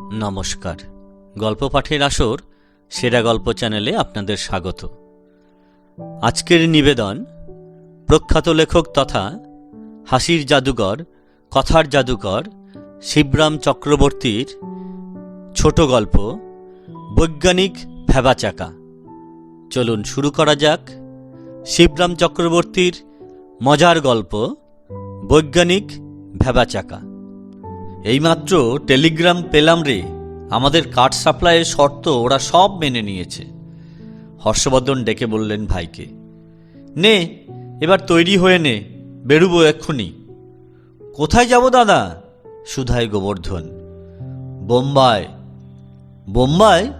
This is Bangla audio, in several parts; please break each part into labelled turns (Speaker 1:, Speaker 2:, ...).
Speaker 1: নমস্কার। গল্প পাঠের আসর সেরা গল্প চ্যানেলে আপনাদের স্বাগত। আজকের নিবেদন, প্রখ্যাত লেখক তথা হাসির জাদুকর, কথার জাদুকর শিবরাম চক্রবর্তীর ছোট গল্প, বৈজ্ঞানিক ভেবাচাকা। চলুন শুরু করা যাক। শিবরাম চক্রবর্তীর মজার গল্প, বৈজ্ঞানিক ভেবাচাকা। এইমাত্র টেলিগ্রাম পেলাম রে। আমাদের কাঠ সাপ্লাইয়ের শর্ত ওরা সব মেনে নিয়েছে। হর্ষবর্ধন ডেকে বললেন ভাইকে, নে, এবার তৈরি হয়ে নে, বেরুবো এক্ষুনি। কোথায় যাব দাদা? সুধাই গোবর্ধন, বোম্বাই। বোম্বাই?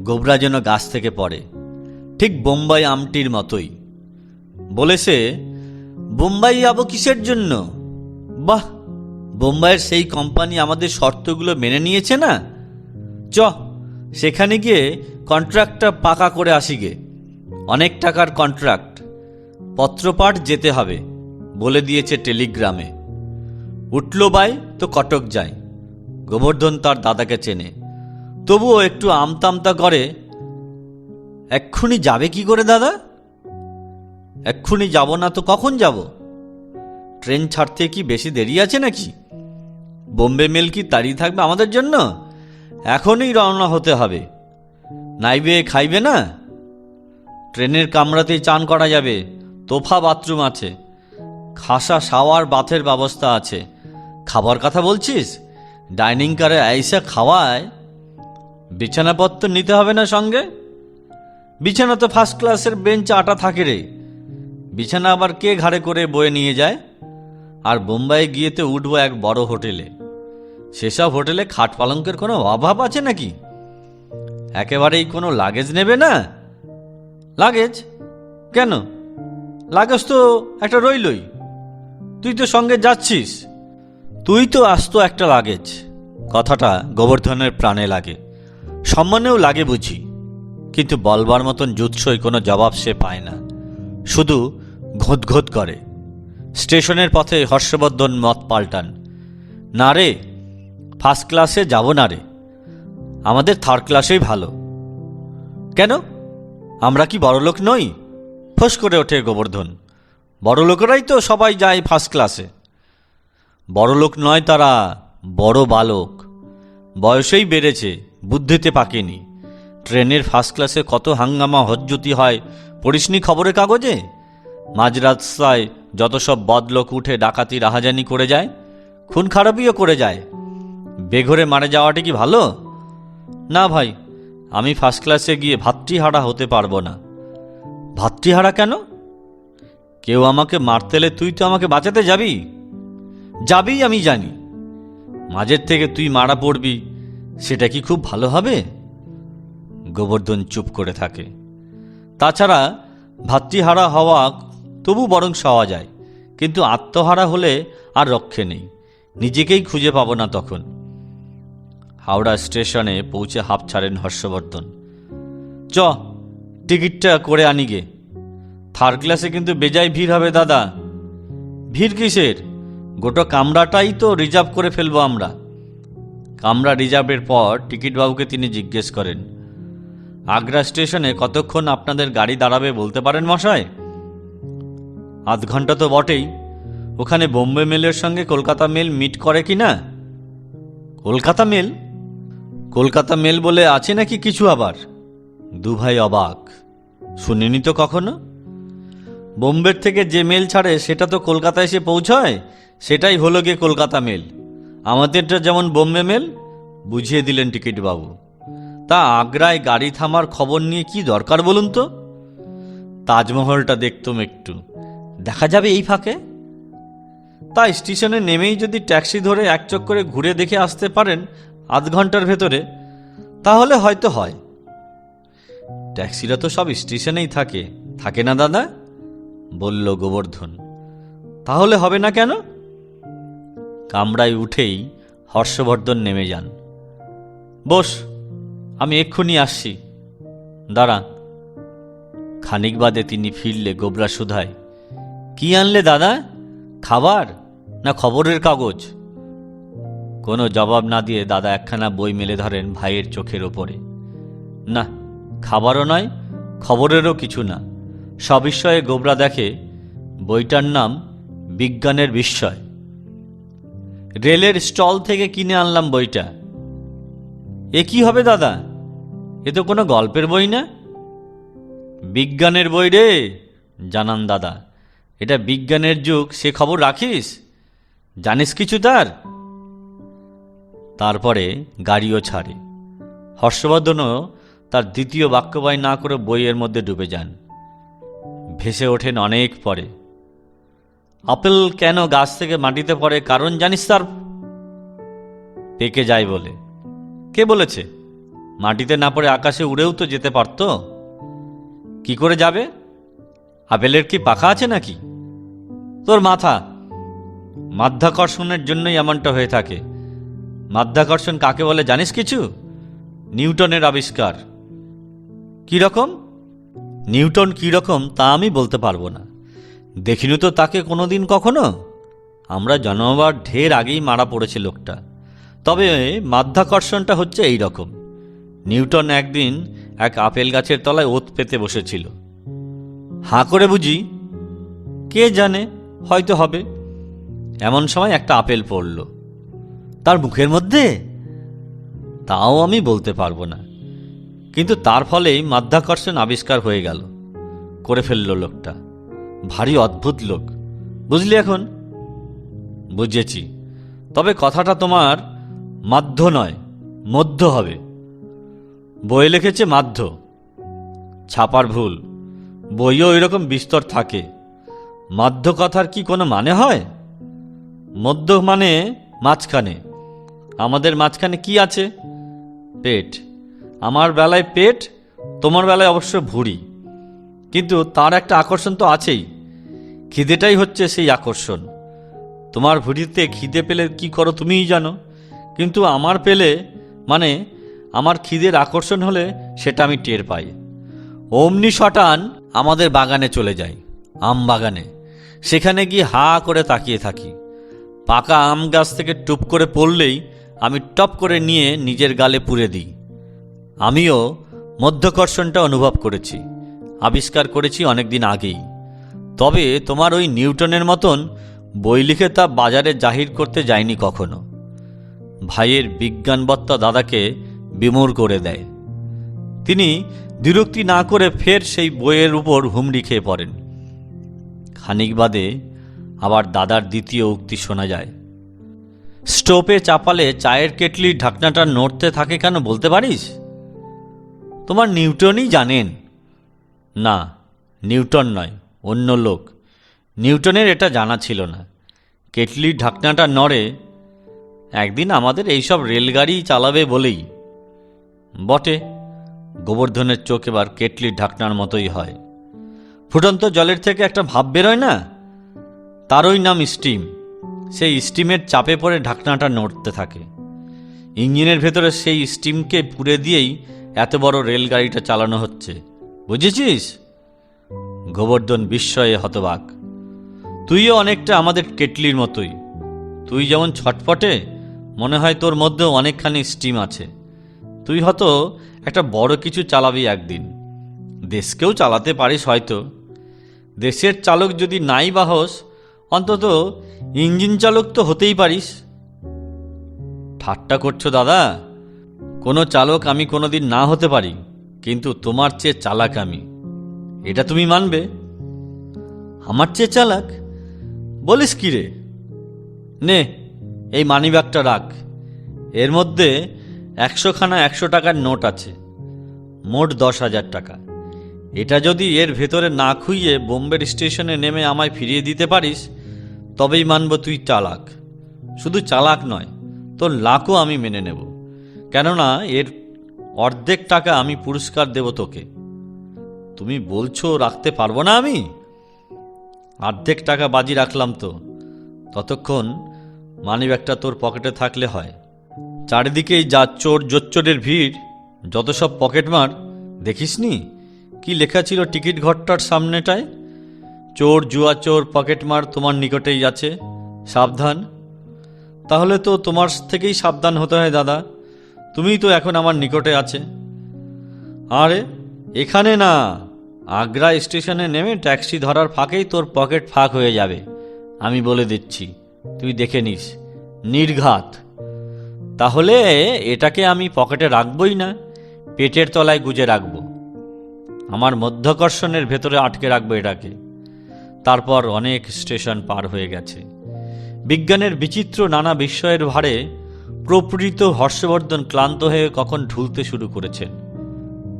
Speaker 1: গোবরা যেন গাছ থেকে পড়ে। ঠিক বোম্বাই আমটির মতোই। বলেছে, বোম্বাই যাব কিসের জন্য? বাহ বোম্বাইয়ের সেই কোম্পানি আমাদের শর্তগুলো মেনে নিয়েছে না? চ, সেখানে গিয়ে কন্ট্রাক্টটা পাকা করে আসি গে। অনেক টাকার কন্ট্রাক্ট। পত্রপাঠ যেতে হবে, বলে দিয়েছে টেলিগ্রামে। উঠল বাই, তো কটক যায় গোবর্ধন তার দাদাকে চেনে। তবুও একটু আমতামতা করে, এক্ষুনি যাবে কি করে দাদা? এক্ষুনি যাব না তো কখন যাব? ট্রেন ছাড়তে কি বেশি দেরি আছে নাকি? বোম্বে মেল কি তাড়িয়ে থাকবে আমাদের জন্য? এখনই রওনা হতে হবে। নাইবে খাইবে না? ট্রেনের কামরাতেই চান করা যাবে। তোফা বাথরুম আছে। খাসা শাওয়ার, বাথের ব্যবস্থা আছে। খাবার কথা বলছিস? ডাইনিং কারে আইসা খাওয়ায়? বিছানাপত্র নিতে হবে না সঙ্গে? বিছানা তো ফার্স্ট ক্লাসের বেঞ্চ আটা থাকে রে। বিছানা আবার কে ঘাড়ে করে বয়ে নিয়ে যায়? আর বোম্বাই গিয়ে তো উঠবো এক বড় হোটেলে। সেসব হোটেলে খাট পালঙ্কের কোনো অভাব আছে নাকি? একেবারেই কোনো লাগেজ নেবে না? লাগেজ? কেন? লাগেজ তো একটা রইলই। তুই তো সঙ্গে যাচ্ছিস। তুই তো আসতো একটা লাগেজ। কথাটা গোবর্ধনের প্রাণে লাগে। সম্মানেও লাগে বুঝি। কিন্তু বলবার মতন জুৎসই কোনো জবাব সে পায় না। শুধু ঘোঁত করে। স্টেশনের পথে হর্ষবর্ধন মত পাল্টান। না রে ফার্স্ট ক্লাসে যাব না রে। আমাদের থার্ড ক্লাসেই ভালো। কেন? আমরা কি বড়লোক নই? ফোঁস করে ওঠে গোবর্ধন। বড়লোকেরাই তো সবাই যায় ফার্স্ট ক্লাসে। বড়লোক নয় তারা, বড় বালক। বয়সেই বেড়েছে, বুদ্ধিতে পাকেনি। ট্রেনের ফার্স্ট ক্লাসে কত হাঙ্গামা হজ্জুতি হয়, পড়িসনি খবরের কাগজে? মাঝরাস্তায় যত সব বদলোক উঠে ডাকাতি, রাহাজানি করে যায়, খুন খারাপিও করে যায়। বেঘরে মারে যাওয়াটা কি ভালো? না ভাই, আমি ফার্স্ট ক্লাসে গিয়ে ভাতৃহারা হতে পারব না। ভাতৃহারা কেন? কেউ আমাকে মারতেলে তুই তো আমাকে বাঁচাতে যাবি? যাবি আমি জানি। মাঝের থেকে তুই মারা পড়বি, সেটা কি খুব ভালো হবে? গোবর্ধন চুপ করে থাকে। তাছাড়া ভাতৃহারা হওয়া তবু বরং সওয়া যায়, কিন্তু আত্মহারা হলে আর রক্ষে নেই। নিজেকেই খুঁজে পাবো না তখন। হাওড়া স্টেশনে পৌঁছে হাফ ছাড়েন হর্ষবর্ধন। চ, টিকিটটা করে আনি গে। থার্ড ক্লাসে কিন্তু বেজায় ভিড় হবে দাদা। ভিড় কিসের? গোটা কামরাটাই তো রিজার্ভ করে ফেলব আমরা। কামরা রিজার্ভের পর টিকিটবাবুকে তিনি জিজ্ঞেস করেন, আগ্রা স্টেশনে কতক্ষণ আপনাদের গাড়ি দাঁড়াবে বলতে পারেন মশাই? আধ ঘণ্টা তো বটেই। ওখানে বোম্বে মেলের সঙ্গে কলকাতা মেল মিট করে কি না? কলকাতা মেল? কলকাতা মেল বলে আছে নাকি কিছু আবার? দুভাই অবাক। শুনিনি তো কখনো? বোম্বের থেকে যে মেল ছাড়ে, সেটা তো কলকাতা এসে পৌঁছয়? সেটাই হলো গিয়ে কলকাতা মেল। আমাদেরটা যেমন বোম্বে মেল, বুঝিয়ে দিলেন টিকিটবাবু। তা আগ্রায় গাড়ি থামার খবর নিয়ে কি দরকার বলুন তো? তাজমহলটা দেখতুম একটু। দেখা যাবে এই ফাঁকে? তা স্টেশনে নেমেই যদি ট্যাক্সি ধরে এক চক্করে ঘুরে দেখে আসতে পারেন আধ ঘণ্টার ভেতরে, তাহলে হয়তো হয়। ট্যাক্সিরা তো সব স্টেশনেই থাকে। থাকে না, দাদা? বলল গোবর্ধন। তাহলে হবে না কেন? কামরায় উঠেই হর্ষবর্ধন নেমে যান। বস, আমি এক্ষুনি আসছি। দাঁড়া। খানিক বাদে তিনি ফিরলে গোবরা সুধায়। কি আনলে, দাদা? খাবার না খবরের কাগজ? কোনো জবাব না দিয়ে দাদা একখানা বই মেলে ধরেন ভাইয়ের চোখের ওপরে। না, খাবারও নয়, খবরেরও কিছু না। সবিস্ময়ে গোবরা দেখে, বইটার নাম বিজ্ঞানের বিস্ময়। রেলের স্টল থেকে কিনে আনলাম বইটা। এ কি হবে দাদা? এ তো কোনো গল্পের বই না? বিজ্ঞানের বই রে, জানান দাদা। এটা বিজ্ঞানের যুগ, সে খবর রাখিস? জানিস কিছু তার? তারপরে গাড়িও ছাড়ে। হর্ষবর্ধনও তার দ্বিতীয় বাক্যবায় না করে বইয়ের মধ্যে ডুবে যান। ভেসে ওঠেন অনেক পরে। আপেল কেন গাছ থেকে মাটিতে পড়ে, কারণ জানিস তার? পেকে যায় বলে। কে বলেছে? মাটিতে না পড়ে আকাশে উড়েও তো যেতে পারত? কি করে যাবে? আপেলের কি পাখা আছে নাকি? তোর মাথা মাধ্যাকর্ষণের জন্যই এমনটা হয়ে থাকে। মাধ্যাকর্ষণ কাকে বলে জানিস কিছু? নিউটনের আবিষ্কার। কি রকম? নিউটন কি রকম তা আমি বলতে পারব না। দেখিনি তো তাকে কোনো দিন কখনো? আমরা জন্মবার ঢের আগেই মারা পড়েছে লোকটা। তবে মাধ্যাকর্ষণটা হচ্ছে এই রকম। নিউটন একদিন এক আপেল গাছের তলায় ওত পেতে বসেছিল। হাঁ করে বুঝি? কে জানে? হয়তো হবে। এমন সময় একটা আপেল পড়ল। তার মুখের মধ্যে? তাও আমি বলতে পারব না। কিন্তু তার ফলেই মাধ্যাকর্ষণ আবিষ্কার হয়ে গেল। করে ফেলল লোকটা। ভারী অদ্ভুত লোক। বুঝলি এখন? বুঝেছি। তবে কথাটা তোমার মাধ্য নয়, মধ্য হবে। বই লিখেছে মাধ্য। ছাপার ভুল। বইও এরকম বিস্তর থাকে। মাধ্য কথার কি কোনো মানে হয়? মধ্য মানে মাঝখানে। আমাদের মাঝখানে কি আছে? পেট। আমার বেলায় পেট, তোমার বেলায় অবশ্য ভুঁড়ি। কিন্তু তার একটা আকর্ষণ তো আছেই। খিদেটাই হচ্ছে সেই আকর্ষণ। তোমার ভুঁড়িতে খিদে পেলে কি করো তুমিই জানো। কিন্তু আমার পেলে মানে আমার খিদের আকর্ষণ হলে সেটা আমি টের পাই। অমনি শটান আমাদের বাগানে চলে যাই, আম বাগানে। সেখানে গিয়ে হা করে তাকিয়ে থাকি। পাকা আম গাছ থেকে টুপ করে পড়লেই আমি টপ করে নিয়ে নিজের গালে পুরে দিই। আমিও মধ্যকর্ষণটা অনুভব করেছি, আবিষ্কার করেছি অনেক দিন আগেই। তবে তোমার ওই নিউটনের মতন বই লিখে তা বাজারে জাহির করতে যায়নি কখনো। ভাইয়ের বিজ্ঞানবত্তা দাদাকে বিমূর করে দেয়। তিনি বিরক্তি না করে ফের সেই বইয়ের উপর হুমড়ি খেয়ে পড়েন। খানিক বাদে আবার দাদার দ্বিতীয় উক্তি শোনা যায়। স্টোপে চাপালে চায়ের কেটলির ঢাকনাটা নড়তে থাকে কেন বলতে পারিস? তোমার নিউটনই জানেন। না, নিউটন নয়, অন্য লোক। নিউটনের এটা জানা ছিল না। কেটলির ঢাকনাটা নড়ে, একদিন আমাদের এইসব রেলগাড়ি চালাবে বলেই। বটে, গোবর্ধনের চোখ এবার কেটলির ঢাকনার মতোই হয়। ফুটন্ত জলের থেকে একটা ভাব বেরোয় না? তারই নাম স্টিম সেই স্টিমের চাপে পড়ে ঢাকনাটা নড়তে থাকে। ইঞ্জিনের ভেতরে সেই স্টিমকে পুড়ে দিয়েই এত বড় রেলগাড়িটা চালানো হচ্ছে। বুঝেছিস? গোবর্ধন বিস্ময়ে হতবাক। তুইও অনেকটা আমাদের কেটলির মতোই। তুই যেমন ছটফটে, মনে হয় তোর মধ্যেও অনেকখানি স্টিম আছে। তুই হয়তো একটা বড় কিছু চালাবি একদিন। দেশকেও চালাতে পারিস হয়তো। দেশের চালক যদি নাই বাহস অন্তত ইঞ্জিন চালক তো হতেই পারিস। ঠাট্টা করছ দাদা। কোনো চালক আমি কোনোদিন না হতে পারি, কিন্তু তোমার চেয়ে চালাক আমি। এটা তুমি মানবে। আমার চেয়ে চালাক? বলিস কি রে? নে, এই মানিব্যাগটা রাখ। এর মধ্যে একশোখানা একশো টাকার নোট আছে। মোট দশ হাজার টাকা। এটা যদি এর ভেতরে না খুইয়ে বোম্বের স্টেশনে নেমে আমায় ফিরিয়ে দিতে পারিস তবেই মানব তুই চালাক। শুধু চালাক নয়, তোর লাখও আমি মেনে নেব। কেননা এর অর্ধেক টাকা আমি পুরস্কার দেব তোকে। তুমি বলছো রাখতে পারব না আমি? অর্ধেক টাকা বাজি রাখলাম তো। ততক্ষণ মানিব্যাগটা তোর পকেটে থাকলে হয়। চারিদিকেই যা চোর জোচ্চোরের ভিড়, যত সব পকেটমার, দেখিসনি? কি লেখা ছিল টিকিট ঘরটার সামনেটায়? চোর জুয়া চোর পকেটমার তোমার নিকটেই আছে। সাবধান। তাহলে তো তোমার থেকেই সাবধান হতে হয় দাদা। তুমিই তো এখন আমার নিকটে আছে। আরে, এখানে না। আগ্রা স্টেশনে নেমে ট্যাক্সি ধরার ফাঁকেই তোর পকেট ফাঁক হয়ে যাবে। আমি বলে দিচ্ছি। তুই দেখে নিস। নির্ঘাত। তাহলে এটাকে আমি পকেটে রাখবই না, পেটের তলায় গুজে রাখব। আমার মধ্যাকর্ষণের ভেতরে আটকে রাখব এটাকে। তারপর অনেক স্টেশন পার হয়ে গেছে। বিজ্ঞানের বিচিত্র নানা বিস্ময়ের ভারে প্রপৃত হর্ষবর্ধন ক্লান্ত হয়ে কখন ঢুলতে শুরু করেছেন।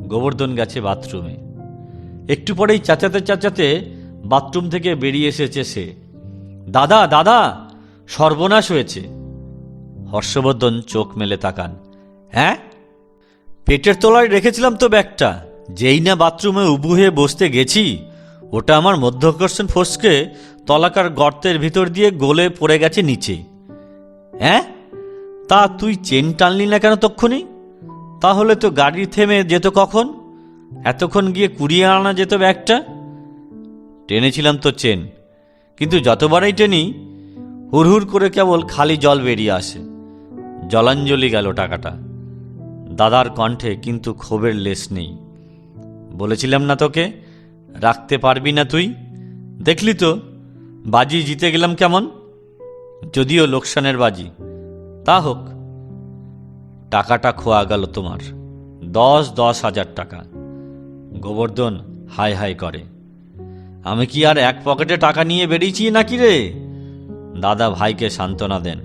Speaker 1: গোবর্ধন গেছে বাথরুমে। একটু পরেই চাচাতে চাচাতে বাথরুম থেকে বেরিয়ে এসেছে সে। দাদা দাদা, সর্বনাশ হয়েছে। হর্ষবর্ধন চোখ মেলে তাকান। হ্যাঁ? পেটের তলায় রেখেছিলাম তো ব্যাগটা। যেই না বাথরুমে উবু হয়ে বসতে গেছি ওটা আমার মধ্যাকর্ষণ ফসকে তলাকার গর্তের ভিতর দিয়ে গলে পড়ে গেছে নিচে। হ্যাঁ তা তুই চেন টানলি না কেন তক্ষুনি? তাহলে তো গাড়ি থেমে যেত কখন? এতক্ষণ গিয়ে কুড়িয়ে আনা যেত ব্যাগটা? টেনেছিলাম তো চেন, কিন্তু যতবারই টেনি, হুড়হুড় করে কেবল খালি জল বেরিয়ে আসে। জলাঞ্জলি গেল টাকাটা। দাদার কণ্ঠে কিন্তু ক্ষোভের লেশ নেই। বলেছিলাম না তোকে রাখতে পারবি না তুই? দেখলি তো, বাজি জিতে গেলাম কেমন? যদিও লোকসানের বাজি। তা হোক, টাকাটা খোয়া গেল তোমার। দশ দশ হাজার টাকা। গোবর্ধন হাই হাই করে, আমি কি আর এক পকেটে টাকা নিয়ে বেরিয়েছি নাকি রে? দাদা ভাইকে সান্ত্বনা দেন,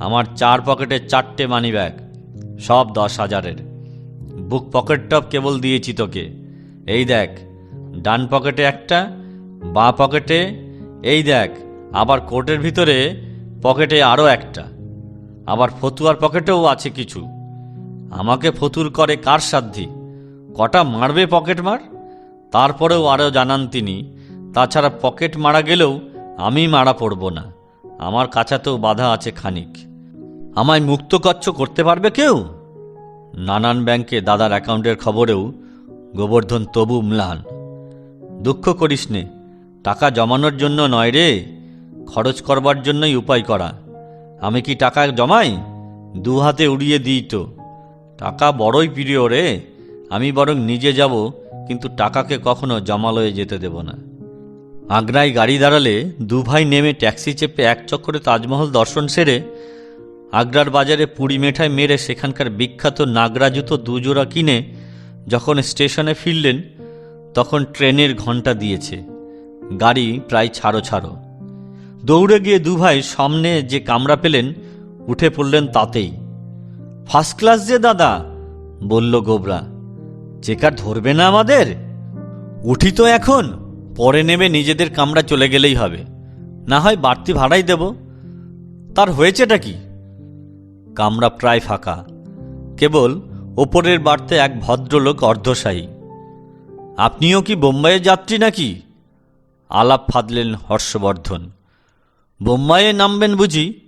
Speaker 1: আমার চার পকেটে চারটে মানি ব্যাগ সব দশ হাজারের। বুক পকেট টপ কেবল দিয়েছি তোকে। এই দেখ ডান পকেটে একটা, বাঁ পকেটে, এই দেখ, আবার কোটের ভিতরে পকেটে আরও একটা। আবার ফতুয়ার পকেটেও আছে কিছু। আমাকে ফতুর করে কার সাধ্যি কটা মারবে পকেট মার? তারপরেও আরও জানান তিনি, তাছাড়া পকেট মারা গেলেও আমি মারা পড়ব না। আমার কাছাতেও বাধা আছে খানিক। আমায় মুক্তকচ্ছ করতে পারবে কেউ? নানান ব্যাংকে দাদার অ্যাকাউন্টের খবরেও গোবর্ধন তবু ম্লান। দুঃখ করিস নে। টাকা জমানোর জন্য নয় রে। খরচ করবার জন্যই উপায় করা। আমি কি টাকা জমাই? দু হাতে উড়িয়ে দিই তো। টাকা বড়ই প্রিয় রে। আমি বরং নিজে যাব, কিন্তু টাকাকে কখনো জমালয়ে যেতে দেব না। আগ্রায় গাড়ি দাঁড়ালে দু ভাই নেমে ট্যাক্সি চেপে এক চক্করে তাজমহল দর্শন সেরে আগ্রার বাজারে পুরি মেঠায় মেরে সেখানকার বিখ্যাত নাগরা জুতো দুজোড়া কিনে যখন স্টেশনে ফিরলেন তখন ট্রেনের ঘণ্টা দিয়েছে। গাড়ি প্রায় ছাড়ো ছাড়ো। দৌড়ে গিয়ে দুভাই সামনে যে কামরা পেলেন, উঠে পড়লেন তাতেই। ফার্স্ট ক্লাস যে দাদা, বলল গোবরা। চেকার ধরবে না আমাদের? উঠি তো এখন, পরে নেমে নিজেদের কামরা চলে গেলেই হবে। না হয় বাড়তি ভাড়াই দেব। তার হয়েছেটা কি? কামরা প্রায় ফাঁকা। কেবল ওপরের বাড়তে এক ভদ্রলোক অর্ধশায়ী। আপনিও কি বোম্বাইয়ের যাত্রী নাকি? আলাপ ফাদলেন হর্ষবর্ধন। বোম্বাইয়ে নামবেন বুঝি?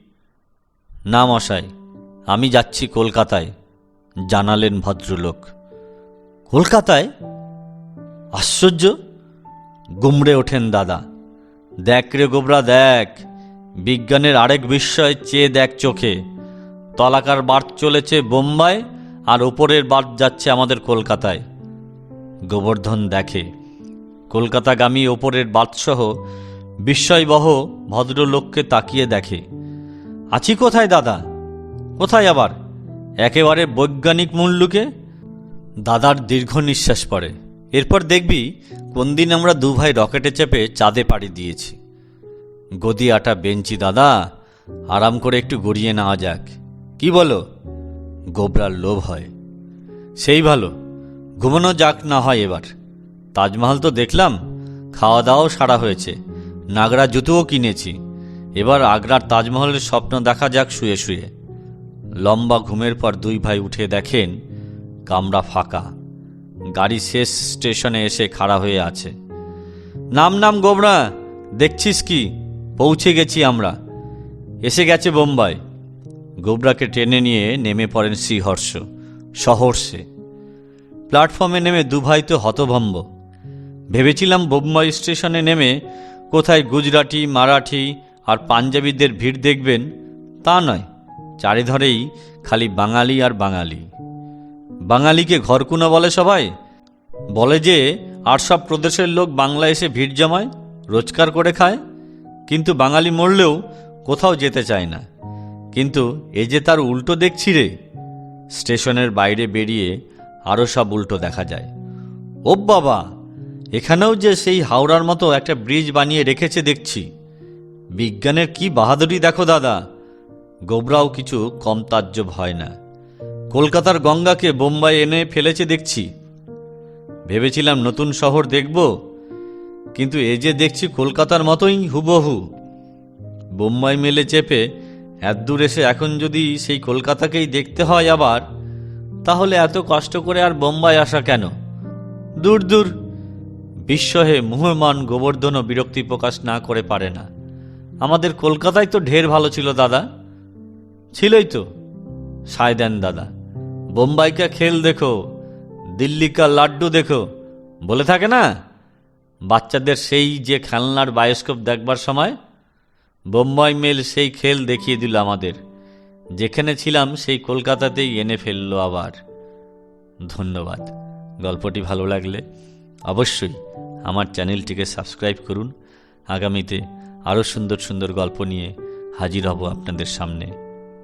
Speaker 1: না মশাই, আমি যাচ্ছি কলকাতায়, জানালেন ভদ্রলোক। কলকাতায়? আশ্চর্য! গুমড়ে ওঠেন দাদা। দেখ রে গোবরা, দেখ, বিজ্ঞানের আরেক বিস্ময় চেয়ে দেখ চোখে। তলাকার বার্থ চলেছে বোম্বাই, আর ওপরের বার্থ যাচ্ছে আমাদের কলকাতায়। গোবর্ধন দেখে, কলকাতাগামী ওপরের বার্থসহ বিস্ময়বহ ভদ্রলোককে তাকিয়ে দেখে, আছি কোথায় দাদা? কোথায় আবার? একেবারে বৈজ্ঞানিক মূল্যকে? দাদার দীর্ঘ নিঃশ্বাস পড়ে। এরপর দেখবি, কোন দিন আমরা দু ভাই রকেটে চেপে চাঁদে পাড়ি দিয়েছি। গদি আটা বেঞ্চি দাদা, আরাম করে একটু গড়িয়ে নেওয়া যাক। কি বলো? গোবরার লোভ হয়। সেই ভালো। ঘুমানো যাক না হয় এবার। তাজমহল তো দেখলাম খাওয়া দাওয়াও সারা হয়েছে, নাগরা জুতোও কিনেছি। এবার আগ্রার তাজমহলের স্বপ্ন দেখা যাক শুয়ে শুয়ে। লম্বা ঘুমের পর দুই ভাই উঠে দেখেন, কামরা ফাঁকা। গাড়ি শেষ স্টেশনে এসে খাড়া হয়ে আছে। নাম নাম গোবরা, দেখছিস কি? পৌঁছে গেছি আমরা। এসে গেছে বোম্বাই। গোবরাকে টেনে নিয়ে নেমে পড়েন শ্রীহর্ষ সহর্ষে প্ল্যাটফর্মে নেমে দুভাই তো হতভম্ব। ভেবেছিলাম বোম্বাই স্টেশনে নেমে কোথায় গুজরাটি, মারাঠি আর পাঞ্জাবিদের ভিড় দেখবেন, তা নয়, চারিধরেই খালি বাঙালি আর বাঙালি। বাঙালিকে ঘরকুনা বলে সবাই? বলে যে আর সব প্রদেশের লোক বাংলা এসে ভিড় জমায়, রোজগার করে খায়, কিন্তু বাঙালি মরলেও কোথাও যেতে চায় না। কিন্তু এ যে তার উল্টো দেখছি রে। স্টেশনের বাইরে বেরিয়ে আরও সব উল্টো দেখা যায়। ও বাবা, এখানেও যে সেই হাওড়ার মতো একটা ব্রিজ বানিয়ে রেখেছে দেখছি। বিজ্ঞানের কি বাহাদুরি দেখো দাদা। গোবরাও কিছু কম তাজ্জব হয় না। কলকাতার গঙ্গাকে বোম্বাই এনে ফেলেছে দেখছি। ভেবেছিলাম নতুন শহর দেখব, কিন্তু এ যে দেখছি কলকাতার মতোই হুবহু। বোম্বাই মেলে চেপে, এত দূর এসে এখন যদি সেই কলকাতাকেই দেখতে হয় আবার তাহলে এত কষ্ট করে আর বোম্বাই আসা কেন? দূর দূর। বিস্ময়ে মুহমান গোবর্ধনও বিরক্তি প্রকাশ না করে পারে না। আমাদের কলকাতায় তো ঢের ভালো ছিল, দাদা। ছিলই তো। সায় দেন, দাদা। বোম্বাই কা খেল দেখো দিল্লি কা লাড্ডু দেখো, বলে থাকে না? বাচ্চাদের সেই যে খেলনার বায়োস্কোপ দেখবার সময়, বোম্বাই মেল সেই খেল দেখিয়ে দিল আমাদের। যেখানে ছিলাম সেই কলকাতাতেই এনে ফেলল আবার। ধন্যবাদ। গল্পটি ভালো লাগলে অবশ্যই আমার চ্যানেলটিকে সাবস্ক্রাইব করুন। আগামীতে আরও সুন্দর সুন্দর গল্প নিয়ে হাজির হব আপনাদের সামনে।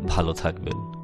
Speaker 1: ভালো থাকবেন।